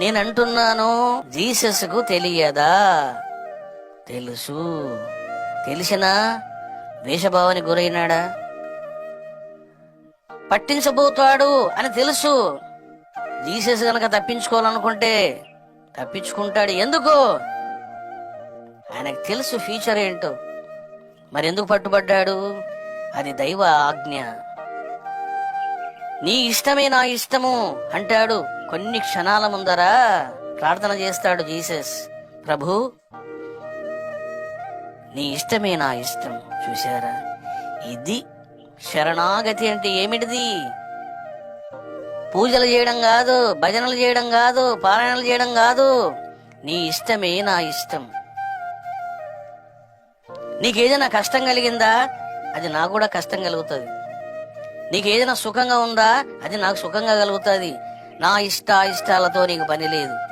నేను అంటున్నాను జీసస్కు తెలియదా? తెలుసు. తెలిసినా వేషభావానికి గురైనాడా? పట్టించబోతాడు అని తెలుసు. జీసస్ గనక తప్పించుకోవాలనుకుంటే తప్పించుకుంటాడు ఎందుకు? ఆయనకు తెలుసు ఫ్యూచర్ ఏంటో. మరి ఎందుకు పట్టుబడ్డాడు? అది దైవ ఆజ్ఞ. నీ ఇష్టమే నా ఇష్టము అంటాడు. కొన్ని క్షణాల ముందర ప్రార్థన చేస్తాడు జీసస్. ప్రభు నీ ఇష్టమే నా ఇష్టం చూశారా? ఇది శరణాగతి అంటే ఏమిటిది? పూజలు చేయడం కాదు భజనలు చేయడం కాదు పారాయణలు చేయడం కాదు. నీ ఇష్టమే నా ఇష్టం. నీకేదైనా కష్టం కలిగిందా? అది నాకు కూడా కష్టం కలుగుతుంది. నీకు ఏదైనా సుఖంగా ఉందా? అది నాకు సుఖంగా కలుగుతుంది. నా ఇష్ట ఇష్టాలతో నీకు పని లేదు.